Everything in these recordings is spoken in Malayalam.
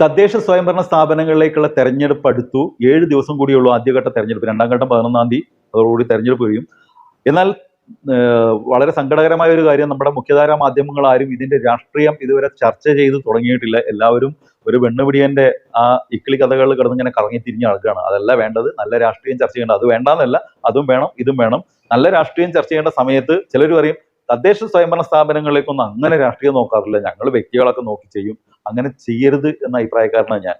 തദ്ദേശ സ്വയംഭരണ സ്ഥാപനങ്ങളിലേക്കുള്ള തെരഞ്ഞെടുപ്പ് അടുത്തു. ഏഴ് ദിവസം കൂടിയുള്ളൂ ആദ്യഘട്ട തെരഞ്ഞെടുപ്പ്. രണ്ടാം ഘട്ടം പതിനൊന്നാം തീയതി. അതോടുകൂടി തെരഞ്ഞെടുപ്പ് കഴിയും. എന്നാൽ വളരെ സങ്കടകരമായ ഒരു കാര്യം. നമ്മുടെ മുഖ്യധാരാ മാധ്യമങ്ങൾ ആരും ഇതിന്റെ രാഷ്ട്രീയം ഇതുവരെ ചർച്ച ചെയ്ത് തുടങ്ങിയിട്ടില്ല. എല്ലാവരും ഒരു വെണ്ണുപിടിയന്റെ ആ ഇക്കിളി കഥകളിൽ കിടന്ന് ഇങ്ങനെ കറങ്ങി തിരിഞ്ഞ് നടക്കുകയാണ്. അതല്ല വേണ്ടത്. നല്ല രാഷ്ട്രീയം ചർച്ച ചെയ്യേണ്ടത് അത് വേണ്ടാന്നല്ല. അതും വേണം ഇതും വേണം. നല്ല രാഷ്ട്രീയം ചർച്ച ചെയ്യേണ്ട സമയത്ത് ചിലർ പറയും തദ്ദേശ സ്വയംഭരണ സ്ഥാപനങ്ങളിലേക്കൊന്നും അങ്ങനെ രാഷ്ട്രീയം നോക്കാറില്ല. ഞങ്ങൾ വ്യക്തികളൊക്കെ നോക്കി ചെയ്യും. അങ്ങനെ ചെയ്യരുത് എന്ന അഭിപ്രായക്കാരനാണ് ഞാൻ.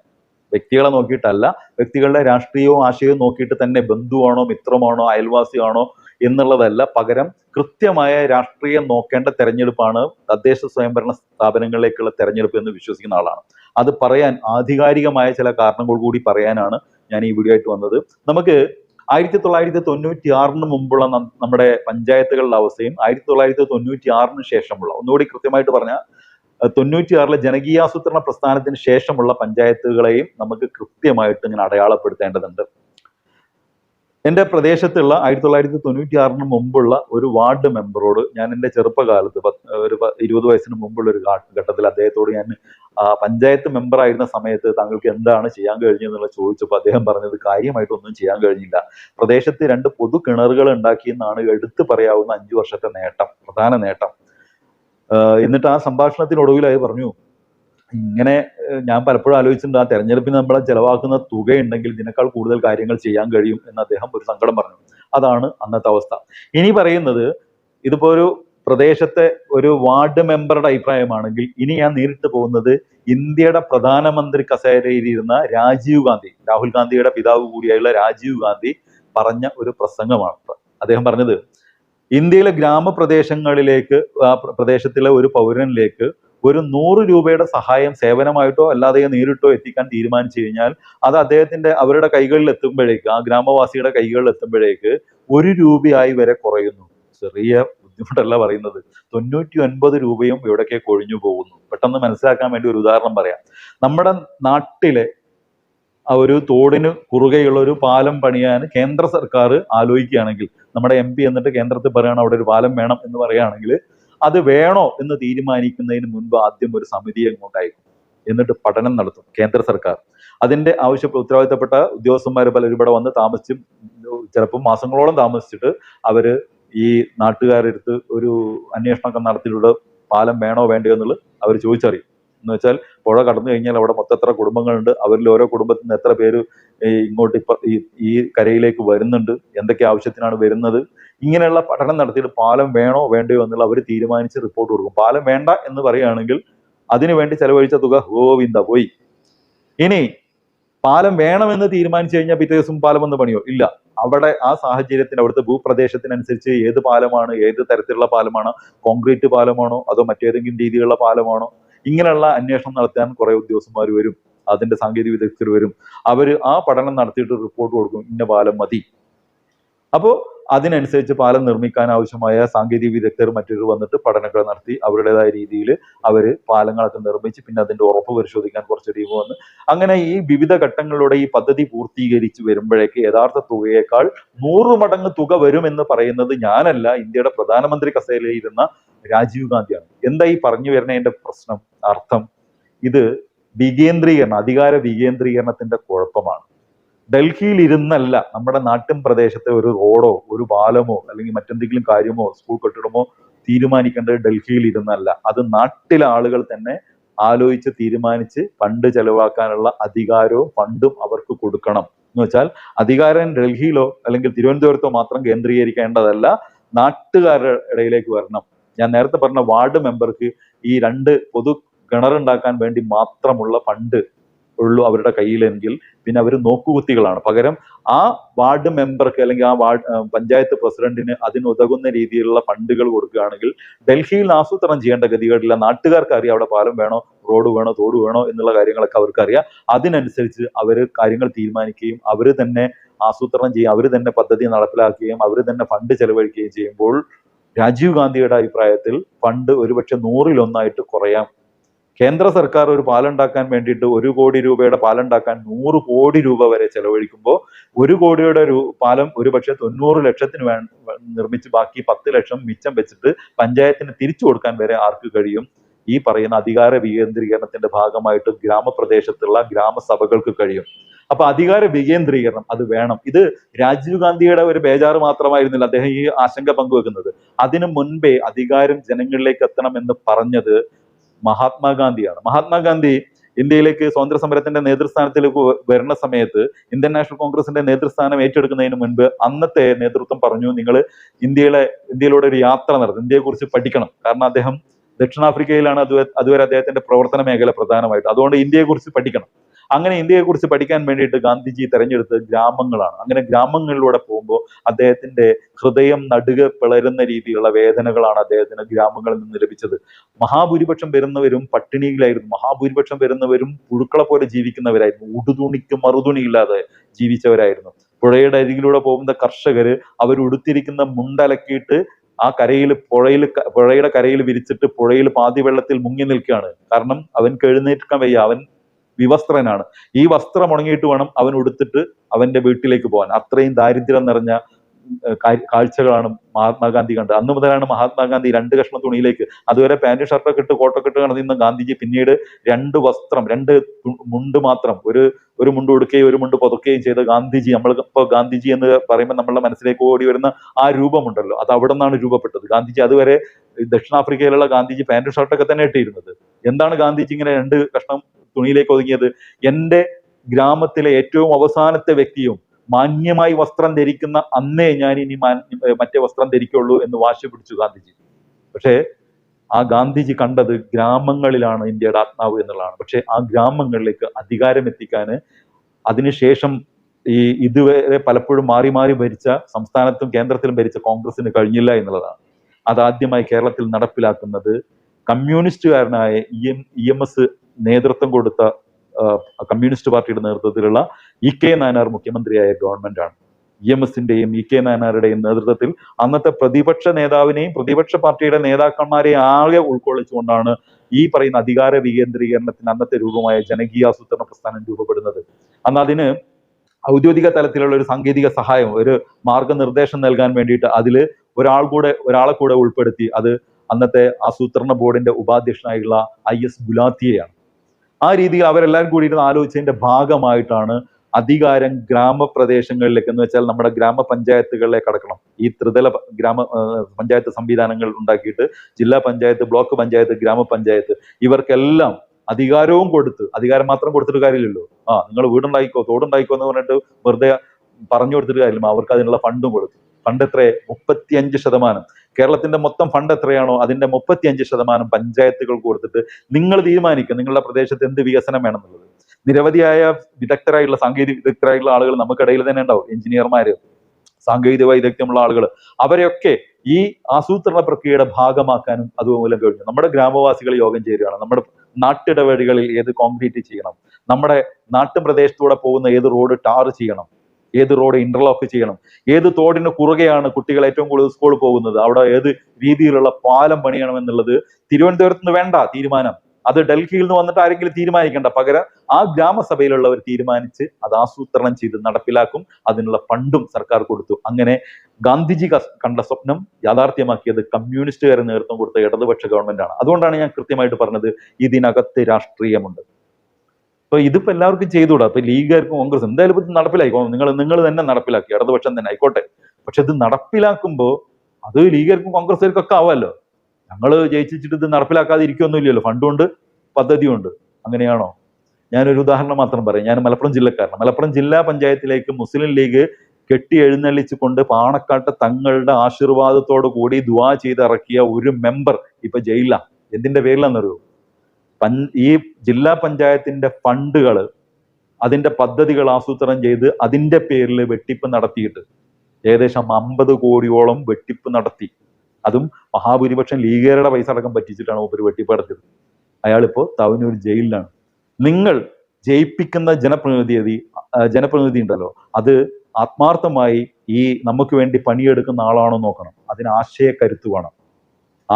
വ്യക്തികളെ നോക്കിയിട്ടല്ല. വ്യക്തികളുടെ രാഷ്ട്രീയവും ആശയവും നോക്കിയിട്ട് തന്നെ ബന്ധുവാണോ മിത്രമാണോ അയൽവാസിയാണോ എന്നുള്ളതല്ല. പകരം കൃത്യമായ രാഷ്ട്രീയം നോക്കേണ്ട തെരഞ്ഞെടുപ്പാണ് തദ്ദേശ സ്വയംഭരണ സ്ഥാപനങ്ങളിലേക്കുള്ള തെരഞ്ഞെടുപ്പ് എന്ന് വിശ്വസിക്കുന്ന ആളാണ്. അത് പറയാൻ ആധികാരികമായ ചില കാരണങ്ങൾ കൂടി പറയാനാണ് ഞാൻ ഈ വീഡിയോ ആയിട്ട് വന്നത്. നമുക്ക് ആയിരത്തി തൊള്ളായിരത്തി തൊണ്ണൂറ്റി ആറിന് മുമ്പുള്ള നമ്മുടെ പഞ്ചായത്തുകളുടെ അവസ്ഥയും ആയിരത്തി തൊള്ളായിരത്തി തൊണ്ണൂറ്റി ആറിന് ശേഷമുള്ള ഒന്നുകൂടി കൃത്യമായിട്ട് പറഞ്ഞാൽ തൊണ്ണൂറ്റി ആറിലെ ജനകീയാസൂത്രണ പ്രസ്ഥാനത്തിന് ശേഷമുള്ള പഞ്ചായത്തുകളെയും നമുക്ക് കൃത്യമായിട്ട് ഇങ്ങനെ അടയാളപ്പെടുത്തേണ്ടതുണ്ട്. എന്റെ പ്രദേശത്തുള്ള ആയിരത്തി തൊള്ളായിരത്തി തൊണ്ണൂറ്റി ആറിന് മുമ്പുള്ള ഒരു വാർഡ് മെമ്പറോട് ഞാൻ എന്റെ ചെറുപ്പകാലത്ത് ഒരു ഇരുപത് വയസ്സിന് മുമ്പുള്ള ഒരു ഘട്ടത്തിൽ അദ്ദേഹത്തോട് ഞാൻ പഞ്ചായത്ത് മെമ്പർ ആയിരുന്ന സമയത്ത് താങ്കൾക്ക് എന്താണ് ചെയ്യാൻ കഴിഞ്ഞതെന്നുള്ള ചോദിച്ചപ്പോൾ അദ്ദേഹം പറഞ്ഞത് കാര്യമായിട്ടൊന്നും ചെയ്യാൻ കഴിഞ്ഞില്ല. പ്രദേശത്ത് രണ്ട് പൊതു കിണറുകൾ ഉണ്ടാക്കിയെന്നാണ് എടുത്തു പറയാവുന്ന അഞ്ചു വർഷത്തെ നേട്ടം പ്രധാന നേട്ടം. എന്നിട്ട് ആ സംഭാഷണത്തിനൊടുവിലായി പറഞ്ഞു ഇങ്ങനെ ഞാൻ പലപ്പോഴും ആലോചിച്ചിട്ടുണ്ട് ആ തെരഞ്ഞെടുപ്പിന് നമ്മൾ ചെലവാക്കുന്ന തുകയുണ്ടെങ്കിൽ ഇതിനേക്കാൾ കൂടുതൽ കാര്യങ്ങൾ ചെയ്യാൻ കഴിയും എന്ന് അദ്ദേഹം ഒരു സങ്കടം പറഞ്ഞു. അതാണ് അന്നത്തെ അവസ്ഥ. ഇനി പറയുന്നത് ഇതിപ്പോ ഒരു പ്രദേശത്തെ ഒരു വാർഡ് മെമ്പറുടെ അഭിപ്രായമാണെങ്കിൽ ഇനി ഞാൻ നേരിട്ട് പോകുന്നത് ഇന്ത്യയുടെ പ്രധാനമന്ത്രി കസേരയിലിരുന്ന രാജീവ് ഗാന്ധി രാഹുൽ ഗാന്ധിയുടെ പിതാവ് കൂടിയായുള്ള രാജീവ് ഗാന്ധി പറഞ്ഞ ഒരു പ്രസംഗമാണ്. അദ്ദേഹം പറഞ്ഞത് ഇന്ത്യയിലെ ഗ്രാമപ്രദേശങ്ങളിലേക്ക് പ്രദേശത്തിലെ ഒരു പൗരനിലേക്ക് ഒരു നൂറ് രൂപയുടെ സഹായം സേവനമായിട്ടോ അല്ലാതെയോ നേരിട്ടോ എത്തിക്കാൻ തീരുമാനിച്ചു കഴിഞ്ഞാൽ അത് അദ്ദേഹത്തിന്റെ അവരുടെ കൈകളിൽ എത്തുമ്പോഴേക്ക് ആ ഗ്രാമവാസിയുടെ കൈകളിൽ എത്തുമ്പോഴേക്ക് ഒരു രൂപയായി വരെ കുറയുന്നു. ചെറിയ ബുദ്ധിമുട്ടല്ല പറയുന്നത്. തൊണ്ണൂറ്റി ഒൻപത് രൂപയും ഇവിടേക്ക് കൊഴിഞ്ഞു പോകുന്നു. പെട്ടെന്ന് മനസ്സിലാക്കാൻ വേണ്ടി ഒരു ഉദാഹരണം പറയാം. നമ്മുടെ നാട്ടിലെ ആ ഒരു തോടിന് കുറുകെയുള്ള ഒരു പാലം പണിയാൻ കേന്ദ്ര സർക്കാർ ആലോചിക്കുകയാണെങ്കിൽ നമ്മുടെ എം പി എന്നിട്ട് കേന്ദ്രത്തിൽ പറയുകയാണ് അവിടെ ഒരു പാലം വേണം എന്ന് പറയുകയാണെങ്കിൽ അത് വേണോ എന്ന് തീരുമാനിക്കുന്നതിന് മുൻപ് ആദ്യം ഒരു സമിതിയെ അങ്ങോട്ടയക്കും എന്നിട്ട് പഠനം നടത്തും കേന്ദ്ര സർക്കാർ. അതിന്റെ ആവശ്യ ഉത്തരവാദിത്തപ്പെട്ട ഉദ്യോഗസ്ഥന്മാർ പലരും ഇവിടെ വന്ന് താമസിച്ചും ചിലപ്പോൾ മാസങ്ങളോളം താമസിച്ചിട്ട് അവർ ഈ നാട്ടുകാരെടുത്ത് ഒരു അന്വേഷണമൊക്കെ നടത്തിയിട്ട് പാലം വേണോ വേണ്ടയോ എന്നുള്ളത് അവർ ചോദിച്ചറിയും. എന്ന് വെച്ചാൽ പുഴ കടന്നു കഴിഞ്ഞാൽ അവിടെ മൊത്തം എത്ര കുടുംബങ്ങളുണ്ട് അവരിൽ ഓരോ കുടുംബത്തിൽ നിന്ന് എത്ര പേര് ഇങ്ങോട്ട് ഇപ്പം ഈ കരയിലേക്ക് വരുന്നുണ്ട് എന്തൊക്കെ ആവശ്യത്തിനാണ് വരുന്നത് ഇങ്ങനെയുള്ള പഠനം നടത്തിയിട്ട് പാലം വേണോ വേണ്ടയോ എന്നുള്ള അവർ തീരുമാനിച്ച് റിപ്പോർട്ട് കൊടുക്കും. പാലം വേണ്ട എന്ന് പറയുകയാണെങ്കിൽ അതിനുവേണ്ടി ചെലവഴിച്ച തുക ഗോവിന്ദ പോയി. ഇനി പാലം വേണമെന്ന് തീരുമാനിച്ചു കഴിഞ്ഞാൽ പിറ്റേ ദിവസം പാലം വന്ന് പണിയോ? ഇല്ല. അവിടെ ആ സാഹചര്യത്തിന് അവിടുത്തെ ഭൂപ്രദേശത്തിനനുസരിച്ച് ഏത് പാലമാണ് ഏത് തരത്തിലുള്ള പാലമാണ്? കോൺക്രീറ്റ് പാലമാണോ അതോ മറ്റേതെങ്കിലും രീതിയിലുള്ള പാലമാണോ? ഇങ്ങനെയുള്ള അന്വേഷണം നടത്താൻ കുറെ ഉദ്യോഗസ്ഥന്മാർ വരും. അതിന്റെ സാങ്കേതിക വിദഗ്ധർ വരും. അവർ ആ പഠനം നടത്തിയിട്ട് റിപ്പോർട്ട് കൊടുക്കും. ഇന്ന പാലം മതി. അപ്പോൾ അതിനനുസരിച്ച് പാലം നിർമ്മിക്കാൻ ആവശ്യമായ സാങ്കേതിക വിദഗ്ധർ മറ്റൊരു വന്നിട്ട് പഠനങ്ങൾ നടത്തി അവരുടേതായ രീതിയിൽ അവർ പാലങ്ങളൊക്കെ നിർമ്മിച്ച് പിന്നെ അതിന്റെ ഉറപ്പ് പരിശോധിക്കാൻ കുറച്ച് ടീം വന്ന്. അങ്ങനെ ഈ വിവിധ ഘട്ടങ്ങളിലൂടെ ഈ പദ്ധതി പൂർത്തീകരിച്ച് വരുമ്പോഴേക്ക് യഥാർത്ഥ തുകയേക്കാൾ നൂറ് മടങ്ങ് തുക വരുമെന്ന് പറയുന്നത് ഞാനല്ല ഇന്ത്യയുടെ പ്രധാനമന്ത്രി കസേരയിലിരുന്ന രാജീവ് ഗാന്ധിയാണ്. എന്താ ഈ പറഞ്ഞു വരുന്നതിന്റെ പ്രശ്നം? അർത്ഥം ഇത് വികേന്ദ്രീകരണം അധികാര വികേന്ദ്രീകരണത്തിന്റെ കുഴപ്പമാണ്. ഡൽഹിയിൽ ഇരുന്നല്ല നമ്മുടെ നാട്ടിൻ പ്രദേശത്തെ ഒരു റോഡോ ഒരു പാലമോ അല്ലെങ്കിൽ മറ്റെന്തെങ്കിലും കാര്യമോ സ്കൂൾ കെട്ടിടമോ തീരുമാനിക്കേണ്ടത് ഡൽഹിയിൽ ഇരുന്നല്ല അത് നാട്ടിലെ ആളുകൾ തന്നെ ആലോചിച്ച് തീരുമാനിച്ച് ഫണ്ട് ചെലവാക്കാനുള്ള അധികാരവും ഫണ്ടും അവർക്ക് കൊടുക്കണം. എന്ന് വെച്ചാൽ അധികാരം ഡൽഹിയിലോ അല്ലെങ്കിൽ തിരുവനന്തപുരത്തോ മാത്രം കേന്ദ്രീകരിക്കേണ്ടതല്ല നാട്ടുകാരുടെ ഇടയിലേക്ക് വരണം. ഞാൻ നേരത്തെ പറഞ്ഞ വാർഡ് മെമ്പർക്ക് ഈ രണ്ട് പൊതു കിണറുണ്ടാക്കാൻ വേണ്ടി മാത്രമുള്ള ഫണ്ട് ഉള്ളൂ അവരുടെ കയ്യിലെങ്കിൽ. പിന്നെ അവർ നോക്കുകുത്തികളാണ്. പകരം ആ വാർഡ് മെമ്പർക്ക് അല്ലെങ്കിൽ ആ വാർഡ് പഞ്ചായത്ത് പ്രസിഡന്റിന് അതിനുതകുന്ന രീതിയിലുള്ള ഫണ്ടുകൾ കൊടുക്കുകയാണെങ്കിൽ ഡൽഹിയിൽ ആസൂത്രണം ചെയ്യേണ്ട ഗതികേടില്ല. നാട്ടുകാർക്ക് അറിയാം അവിടെ പാലം വേണോ റോഡ് വേണോ തോട് വേണോ എന്നുള്ള കാര്യങ്ങളൊക്കെ അവർക്ക് അറിയാം അതിനനുസരിച്ച് അവർ കാര്യങ്ങൾ തീരുമാനിക്കുകയും അവർ തന്നെ ആസൂത്രണം ചെയ്യുകയും അവർ തന്നെ പദ്ധതി നടപ്പിലാക്കുകയും അവർ തന്നെ ഫണ്ട് ചെലവഴിക്കുകയും ചെയ്യുമ്പോൾ രാജീവ് ഗാന്ധിയുടെ അഭിപ്രായത്തിൽ ഫണ്ട് ഒരുപക്ഷെ നൂറിലൊന്നായിട്ട് കുറയാം. കേന്ദ്ര സർക്കാർ ഒരു പാലുണ്ടാക്കാൻ വേണ്ടിയിട്ട് ഒരു കോടി രൂപയുടെ പാലുണ്ടാക്കാൻ നൂറ് കോടി രൂപ വരെ ചെലവഴിക്കുമ്പോൾ ഒരു കോടിയുടെ ഒരു പാലം ഒരുപക്ഷെ തൊണ്ണൂറ് ലക്ഷത്തിന് വേ നിർമ്മിച്ച് ബാക്കി പത്ത് ലക്ഷം മിച്ചം വെച്ചിട്ട് പഞ്ചായത്തിന് തിരിച്ചു കൊടുക്കാൻ വരെ ആർക്ക് കഴിയും? ഈ പറയുന്ന അധികാര വികേന്ദ്രീകരണത്തിന്റെ ഭാഗമായിട്ട് ഗ്രാമപ്രദേശത്തുള്ള ഗ്രാമസഭകൾക്ക് കഴിയും. അപ്പൊ അധികാര വികേന്ദ്രീകരണം അത് വേണം. ഇത് രാജീവ് ഗാന്ധിയുടെ ഒരു ബേജാറ് മാത്രമായിരുന്നില്ല അദ്ദേഹം ഈ ആശങ്ക പങ്കുവെക്കുന്നത്. അതിനു മുൻപേ അധികാരം ജനങ്ങളിലേക്ക് എത്തണം എന്ന് പറഞ്ഞത് മഹാത്മാഗാന്ധിയാണ്. മഹാത്മാഗാന്ധി ഇന്ത്യയിലേക്ക് സ്വാതന്ത്ര്യ സമരത്തിന്റെ നേതൃസ്ഥാനത്തിലേക്ക് വരുന്ന സമയത്ത് ഇന്ത്യൻ നാഷണൽ കോൺഗ്രസിന്റെ നേതൃസ്ഥാനം ഏറ്റെടുക്കുന്നതിന് മുൻപ് അന്നത്തെ നേതൃത്വം പറഞ്ഞു നിങ്ങൾ ഇന്ത്യയിലെ ഇന്ത്യയിലൂടെ ഒരു യാത്ര നടത്തും ഇന്ത്യയെക്കുറിച്ച് പഠിക്കണം. കാരണം അദ്ദേഹം ദക്ഷിണാഫ്രിക്കയിലാണ് അതുവരെ അതുവരെ അദ്ദേഹത്തിന്റെ പ്രവർത്തന മേഖല പ്രധാനമായിട്ട്. അതുകൊണ്ട് ഇന്ത്യയെക്കുറിച്ച് പഠിക്കണം. അങ്ങനെ ഇന്ത്യയെക്കുറിച്ച് പഠിക്കാൻ വേണ്ടിയിട്ട് ഗാന്ധിജി തിരഞ്ഞെടുത്തത് ഗ്രാമങ്ങളാണ്. അങ്ങനെ ഗ്രാമങ്ങളിലൂടെ പോകുമ്പോൾ അദ്ദേഹത്തിന്റെ ഹൃദയം നടുക പിളരുന്ന രീതിയിലുള്ള വേദനകളാണ് അദ്ദേഹത്തിന് ഗ്രാമങ്ങളിൽ നിന്ന് ലഭിച്ചത്. മഹാഭൂരിപക്ഷം വരുന്നവരും പട്ടിണിയിലായിരുന്നു. മഹാഭൂരിപക്ഷം വരുന്നവരും പുഴുക്കളെ പോലെ ജീവിക്കുന്നവരായിരുന്നു. ഉടുതുണിക്ക് മറുതുണിയില്ലാതെ ജീവിച്ചവരായിരുന്നു. പുഴയുടെ അരികിലൂടെ പോകുന്ന കർഷകര് അവർ ഉടുത്തിരിക്കുന്ന മുണ്ടലക്കിയിട്ട് ആ കരയിൽ പുഴയിൽ പുഴയുടെ കരയിൽ വിരിച്ചിട്ട് പുഴയിൽ പാതി വെള്ളത്തിൽ മുങ്ങി നിൽക്കുകയാണ്. കാരണം അവൻ എഴുന്നേൽക്കാൻ വയ്യ. അവൻ വിവസ്ത്രനാണ്. ഈ വസ്ത്രം ഉണങ്ങിയിട്ട് വേണം അവൻ ഉടുത്തിട്ട് അവന്റെ വീട്ടിലേക്ക് പോകാൻ. അത്രയും ദാരിദ്ര്യം നിറഞ്ഞ കാഴ്ചകളാണ് മഹാത്മാഗാന്ധി കണ്ടത്. അന്ന് മുതലാണ് മഹാത്മാഗാന്ധി രണ്ട് കഷ്ണം തുണിയിലേക്ക് അതുവരെ പാന്റും ഷർട്ടൊക്കെ ഇട്ട് കോട്ടൊക്കെ ഇട്ട് നടന്നിരുന്ന ഗാന്ധിജി പിന്നീട് രണ്ട് വസ്ത്രം രണ്ട് മുണ്ട് മാത്രം ഒരു ഒരു മുണ്ട് ഉടുക്കുകയും ഒരു മുണ്ട് പുതുക്കുകയും ചെയ്ത ഗാന്ധിജി നമ്മൾ ഇപ്പോൾ ഗാന്ധിജി എന്ന് പറയുമ്പോൾ നമ്മളുടെ മനസ്സിലേക്ക് ഓടി വരുന്ന ആ രൂപമുണ്ടല്ലോ. അത് അവിടെ നിന്നാണ് രൂപപ്പെട്ടത്. ഗാന്ധിജി അതുവരെ ദക്ഷിണാഫ്രിക്കയിലുള്ള ഗാന്ധിജി പാന്റും ഷർട്ടൊക്കെ തന്നെ ഇട്ടിരുന്നത്. എന്താണ് ഗാന്ധിജി ഇങ്ങനെ രണ്ട് കഷ്ണം തുണിയിലേക്ക് ഒതുങ്ങിയത്? എന്റെ ഗ്രാമത്തിലെ ഏറ്റവും അവസാനത്തെ വ്യക്തിയും മാന്യമായി വസ്ത്രം ധരിക്കുന്ന അന്നേ ഞാൻ ഇനി മറ്റേ വസ്ത്രം ധരിക്കുള്ളൂ എന്ന് വാശി പിടിച്ചു ഗാന്ധിജി. പക്ഷേ ആ ഗാന്ധിജി കണ്ടത് ഗ്രാമങ്ങളിലാണ് ഇന്ത്യയുടെ ആത്മാവ് എന്നുള്ളതാണ്. പക്ഷേ ആ ഗ്രാമങ്ങളിലേക്ക് അധികാരം എത്തിക്കാൻ അതിനുശേഷം ഈ ഇതുവരെ പലപ്പോഴും മാറി മാറി ഭരിച്ച സംസ്ഥാനത്തും കേന്ദ്രത്തിലും ഭരിച്ച കോൺഗ്രസിന് കഴിഞ്ഞില്ല എന്നുള്ളതാണ്. അതാദ്യമായി കേരളത്തിൽ നടപ്പിലാക്കുന്നത് കമ്മ്യൂണിസ്റ്റുകാരനായ E M E M S നേതൃത്വം കൊടുത്ത കമ്മ്യൂണിസ്റ്റ് പാർട്ടിയുടെ നേതൃത്വത്തിലുള്ള ഇ കെ നായനാർ മുഖ്യമന്ത്രിയായ ഗവൺമെന്റാണ്. ഇ എം എസിന്റെയും ഇ കെ നായനാരുടെയും നേതൃത്വത്തിൽ അന്നത്തെ പ്രതിപക്ഷ നേതാവിനെയും പ്രതിപക്ഷ പാർട്ടിയുടെ നേതാക്കന്മാരെ ആകെ ഉൾക്കൊള്ളിച്ചുകൊണ്ടാണ് ഈ പറയുന്ന അധികാര വികേന്ദ്രീകരണത്തിന് അന്നത്തെ രൂപമായ ജനകീയാസൂത്രണ പ്രസ്ഥാനം രൂപപ്പെടുന്നത്. അന്ന് അതിന് ഔദ്യോഗിക തലത്തിലുള്ള ഒരു സാങ്കേതിക സഹായം ഒരു മാർഗനിർദ്ദേശം നൽകാൻ വേണ്ടിയിട്ട് അതിൽ ഒരാൾ കൂടെ ഒരാളെ കൂടെ ഉൾപ്പെടുത്തി അത് അന്നത്തെ ആസൂത്രണ ബോർഡിന്റെ ഉപാധ്യക്ഷനായുള്ള ഐ എസ് ഗുലാത്തിയെയാണ്. ആ രീതിയിൽ അവരെല്ലാവരും കൂടി ഇരുന്ന് ആലോചിച്ചതിന്റെ ഭാഗമായിട്ടാണ് അധികാരം ഗ്രാമപ്രദേശങ്ങളിലേക്ക് എന്ന് വെച്ചാൽ നമ്മുടെ ഗ്രാമപഞ്ചായത്തുകളിലേക്ക് കടക്കണം. ഈ ത്രിതല ഗ്രാമ പഞ്ചായത്ത് സംവിധാനങ്ങൾ ഉണ്ടാക്കിയിട്ട് ജില്ലാ പഞ്ചായത്ത് ബ്ലോക്ക് പഞ്ചായത്ത് ഗ്രാമപഞ്ചായത്ത് ഇവർക്കെല്ലാം അധികാരവും കൊടുത്ത് അധികാരം മാത്രം കൊടുത്തിട്ട് കാര്യമില്ലല്ലോ. ആ നിങ്ങൾ വീടുണ്ടായിക്കോ തോടുണ്ടായിക്കോ എന്ന് പറഞ്ഞിട്ട് വെറുതെ പറഞ്ഞു കൊടുത്തിട്ട് കാര്യമില്ല. അവർക്ക് അതിനുള്ള ഫണ്ടും കൊടുത്തു. ഫണ്ട് എത്ര മുപ്പത്തിയഞ്ച് ശതമാനം. കേരളത്തിന്റെ മൊത്തം ഫണ്ട് എത്രയാണോ അതിന്റെ മുപ്പത്തിയഞ്ച് ശതമാനം പഞ്ചായത്തുകൾ കൊടുത്തിട്ട് നിങ്ങൾ തീരുമാനിക്കുക. നിങ്ങളുടെ പ്രദേശത്ത് എന്ത് വികസനം വേണമെന്നുള്ളത്. നിരവധിയായ വിദഗ്ധരായിട്ടുള്ള സാങ്കേതിക വിദഗ്ധരായിട്ടുള്ള ആളുകൾ നമുക്കിടയിൽ തന്നെ ഉണ്ടാവും. എഞ്ചിനീയർമാര് സാങ്കേതിക വൈദഗ്ധ്യമുള്ള ആളുകൾ. അവരെയൊക്കെ ഈ ആസൂത്രണ പ്രക്രിയയുടെ ഭാഗമാക്കാനും അതുമൂലം കഴിഞ്ഞു. നമ്മുടെ ഗ്രാമവാസികൾ യോഗം ചേരുകയാണ്. നമ്മുടെ നാട്ടിടവഴികളിൽ ഏത് കോൺക്രീറ്റ് ചെയ്യണം? നമ്മുടെ നാട്ടുപ്രദേശത്തൂടെ പോകുന്ന ഏത് റോഡ് ടാർ ചെയ്യണം? ഏത് റോഡ് ഇന്റർലോക്ക് ചെയ്യണം? ഏത് തോടിന് കുറുകെയാണ് കുട്ടികൾ ഏറ്റവും കൂടുതൽ സ്കൂളിൽ പോകുന്നത്? അവിടെ ഏത് രീതിയിലുള്ള പാലം പണിയണം എന്നുള്ളത് തിരുവനന്തപുരത്ത് നിന്ന് വേണ്ട തീരുമാനം. അത് ഡൽഹിയിൽ നിന്ന് വന്നിട്ട് ആരെങ്കിലും തീരുമാനിക്കേണ്ട. പകരം ആ ഗ്രാമസഭയിലുള്ളവർ തീരുമാനിച്ച് അത് ആസൂത്രണം ചെയ്ത് നടപ്പിലാക്കും. അതിനുള്ള ഫണ്ടും സർക്കാർ കൊടുത്തു. അങ്ങനെ ഗാന്ധിജി കണ്ട സ്വപ്നം യാഥാർത്ഥ്യമാക്കിയത് കമ്മ്യൂണിസ്റ്റുകാരെ നേതൃത്വം കൊടുത്ത ഇടതുപക്ഷ ഗവൺമെന്റാണ്. അതുകൊണ്ടാണ് ഞാൻ കൃത്യമായിട്ട് പറഞ്ഞത് ഇതിനകത്ത് രാഷ്ട്രീയമുണ്ട്. അപ്പൊ ഇതിപ്പോ എല്ലാവർക്കും ചെയ്തുകൂടാ. അപ്പൊ ലീഗുകാർക്കും കോൺഗ്രസ് എന്തായാലും ഇത് നടപ്പിലായിക്കോ നിങ്ങൾ നിങ്ങൾ തന്നെ നടപ്പിലാക്കി. ഇടതുപക്ഷം തന്നെ ആയിക്കോട്ടെ. പക്ഷെ ഇത് നടപ്പിലാക്കുമ്പോൾ അത് ലീഗുകാർക്കും കോൺഗ്രസ്സുകാർക്കും ഒക്കെ ആവാമല്ലോ ഞങ്ങൾ ജയിച്ചിട്ട് ഇത് നടപ്പിലാക്കാതെ ഉണ്ട് ഫണ്ടുണ്ട് പദ്ധതിയുണ്ട്. അങ്ങനെയാണോ? ഞാനൊരു ഉദാഹരണം മാത്രം പറയാം. ഞാൻ മലപ്പുറം ജില്ലക്കാരനാണ്. മലപ്പുറം ജില്ലാ പഞ്ചായത്തിലേക്ക് മുസ്ലിം ലീഗ് കെട്ടി എഴുന്നള്ളിച്ചു കൊണ്ട് പാണക്കാട്ട് തങ്ങളുടെ ആശീർവാദത്തോടു കൂടി ദുവാ ചെയ്തിറക്കിയ ഒരു മെമ്പർ ഇപ്പൊ ജയിലിലാണ് എന്തിന്റെ പേരിലാണെന്നറിയോ ഈ ജില്ലാ പഞ്ചായത്തിന്റെ ഫണ്ടുകൾ അതിന്റെ പദ്ധതികൾ ആസൂത്രണം ചെയ്ത് അതിന്റെ പേരിൽ വെട്ടിപ്പ് നടത്തിയിട്ട് ഏകദേശം അമ്പത് കോടിയോളം വെട്ടിപ്പ് നടത്തി. അതും മഹാഭൂരിപക്ഷം ലീഗുകാരുടെ പൈസ അടക്കം പറ്റിച്ചിട്ടാണ് ഒരു വെട്ടിപ്പ് നടത്തിയത്. അയാളിപ്പോ തവനൂർ ജയിലിലാണ്. നിങ്ങൾ ജയിപ്പിക്കുന്ന ജനപ്രതിനിധി ജനപ്രതിനിധി ഉണ്ടല്ലോ അത് ആത്മാർത്ഥമായി ഈ നമുക്ക് വേണ്ടി പണിയെടുക്കുന്ന ആളാണോ നോക്കണം. അതിന് ആശയക്കരുത്ത് വേണം.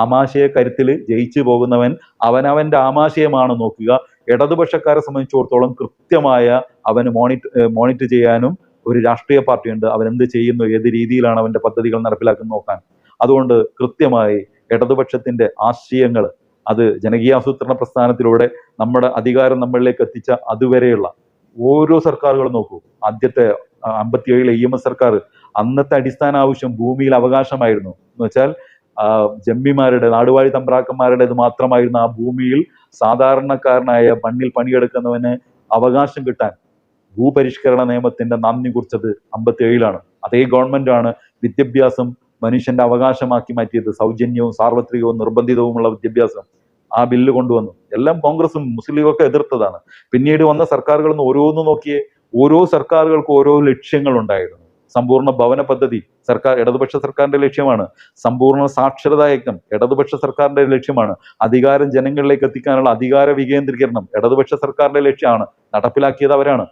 ആമാശയ കരുത്തിൽ ജയിച്ചു പോകുന്നവൻ അവനവന്റെ ആമാശയമാണ് നോക്കുക. ഇടതുപക്ഷക്കാരെ സംബന്ധിച്ചിടത്തോളം കൃത്യമായ അവന് മോണിറ്റ് മോണിറ്റർ ചെയ്യാനും ഒരു രാഷ്ട്രീയ പാർട്ടിയുണ്ട്. അവൻ എന്ത് ചെയ്യുന്നു ഏത് രീതിയിലാണ് അവന്റെ പദ്ധതികൾ നടപ്പിലാക്കുന്നത് നോക്കാൻ. അതുകൊണ്ട് കൃത്യമായി ഇടതുപക്ഷത്തിന്റെ ആശയങ്ങൾ അത് ജനകീയാസൂത്രണ പ്രസ്ഥാനത്തിലൂടെ നമ്മുടെ അധികാരം നമ്മളിലേക്ക് എത്തിച്ച അതുവരെയുള്ള ഓരോ സർക്കാരുകളും നോക്കൂ. ആദ്യത്തെ അമ്പത്തിയേഴിലെ ഇ എം എസ് സർക്കാർ അന്നത്തെ അടിസ്ഥാന ആവശ്യം ഭൂമിയിൽ അവകാശമായിരുന്നു. എന്ന് വെച്ചാൽ ജമ്മിമാരുടെ നാടുവാഴി തമ്പ്രാക്കന്മാരുടേത് മാത്രമായിരുന്ന ആ ഭൂമിയിൽ സാധാരണക്കാരനായ മണ്ണിൽ പണിയെടുക്കുന്നവന് അവകാശം കിട്ടാൻ ഭൂപരിഷ്കരണ നിയമത്തിന്റെ നന്ദി കുറിച്ചത് അമ്പത്തിയേഴിലാണ്. അതേ ഗവൺമെന്റാണ് വിദ്യാഭ്യാസം മനുഷ്യന്റെ അവകാശമാക്കി മാറ്റിയത്. സൗജന്യവും സാർവത്രികവും നിർബന്ധിതവുമുള്ള വിദ്യാഭ്യാസം ആ ബില്ല് കൊണ്ടുവന്നു. എല്ലാം കോൺഗ്രസും മുസ്ലിം ഒക്കെ എതിർത്തതാണ്. പിന്നീട് വന്ന സർക്കാരുകൾ നിന്ന് ഓരോന്ന് നോക്കിയേ ഓരോ സർക്കാരുകൾക്ക് ഓരോ ലക്ഷ്യങ്ങൾ ഉണ്ടായിരുന്നു സമ്പൂർണ ഭവന പദ്ധതി സർക്കാർ ഇടതുപക്ഷ സർക്കാരിന്റെ ലക്ഷ്യമാണ്. സമ്പൂർണ സാക്ഷരതാ യജ്ഞം ഇടതുപക്ഷ സർക്കാരിന്റെ ലക്ഷ്യമാണ്. അധികാരം ജനങ്ങളിലേക്ക് എത്തിക്കാനുള്ള അധികാര വികേന്ദ്രീകരണം ഇടതുപക്ഷ സർക്കാരിന്റെ ലക്ഷ്യമാണ്. നടപ്പിലാക്കിയത് അവരാണ്.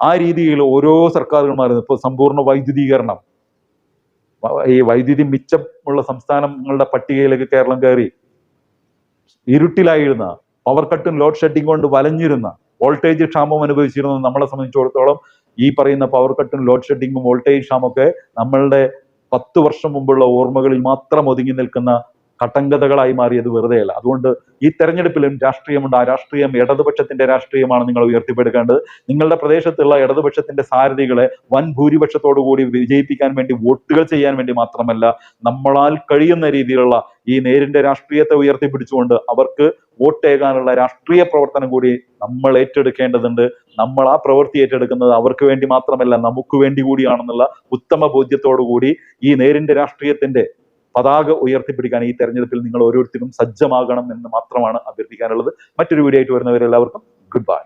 ആ രീതിയിൽ ഓരോ സർക്കാരുകളും ഇപ്പൊ സമ്പൂർണ വൈദ്യുതീകരണം ഈ വൈദ്യുതി മിച്ചമുള്ള സംസ്ഥാനങ്ങളുടെ പട്ടികയിലേക്ക് കേരളം കയറി. ഇരുട്ടിലായിരുന്ന പവർ കട്ടും ലോഡ് ഷെഡിങ് കൊണ്ട് വലഞ്ഞിരുന്ന വോൾട്ടേജ് ക്ഷാമം അനുഭവിച്ചിരുന്ന നമ്മളെ സംബന്ധിച്ചിടത്തോളം ഈ പറയുന്ന പവർ കട്ടും ലോഡ് ഷെഡിങ്ങും വോൾട്ടേജ് ക്ഷാമൊക്കെ നമ്മളുടെ പത്ത് വർഷം മുമ്പുള്ള ഓർമ്മകളിൽ മാത്രം ഒതുങ്ങി നിൽക്കുന്ന കട്ടങ്കഥകളായി മാറിയത് വെറുതെയല്ല. അതുകൊണ്ട് ഈ തെരഞ്ഞെടുപ്പിലും രാഷ്ട്രീയമുണ്ട്. ആ രാഷ്ട്രീയം ഇടതുപക്ഷത്തിന്റെ രാഷ്ട്രീയമാണ് നിങ്ങൾ ഉയർത്തിപ്പെടുക്കേണ്ടത് നിങ്ങളുടെ പ്രദേശത്തുള്ള ഇടതുപക്ഷത്തിന്റെ സാരഥികളെ വൻ ഭൂരിപക്ഷത്തോടുകൂടി വിജയിപ്പിക്കാൻ വേണ്ടി വോട്ടുകൾ ചെയ്യാൻ വേണ്ടി മാത്രമല്ല നമ്മളാൽ കഴിയുന്ന രീതിയിലുള്ള ഈ നേരിന്റെ രാഷ്ട്രീയത്തെ ഉയർത്തിപ്പിടിച്ചുകൊണ്ട് അവർക്ക് വോട്ടേകാനുള്ള രാഷ്ട്രീയ പ്രവർത്തനം കൂടി നമ്മൾ ഏറ്റെടുക്കേണ്ടതുണ്ട്. നമ്മൾ ആ പ്രവൃത്തി ഏറ്റെടുക്കുന്നത് അവർക്ക് വേണ്ടി മാത്രമല്ല നമുക്ക് വേണ്ടി കൂടിയാണെന്നുള്ള ഉത്തമ ബോധ്യത്തോടു കൂടി ഈ നേരിന്റെ രാഷ്ട്രീയത്തിന്റെ പതാക ഉയർത്തിപ്പിടിക്കാൻ ഈ തെരഞ്ഞെടുപ്പിൽ നിങ്ങൾ ഓരോരുത്തരും സജ്ജമാകണം എന്ന് മാത്രമാണ് അഭ്യർത്ഥിക്കാനുള്ളത്. മറ്റൊരു വീഡിയോ ആയിട്ട് വരുന്നവരെല്ലാവർക്കും ഗുഡ് ബൈ